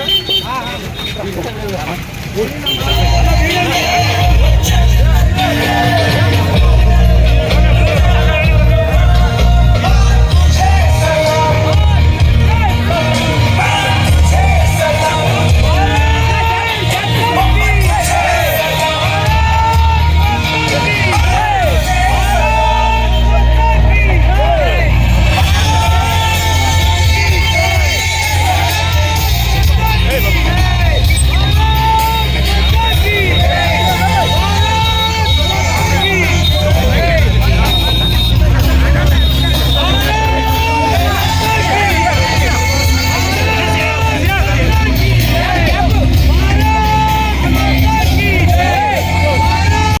아, 아. 아.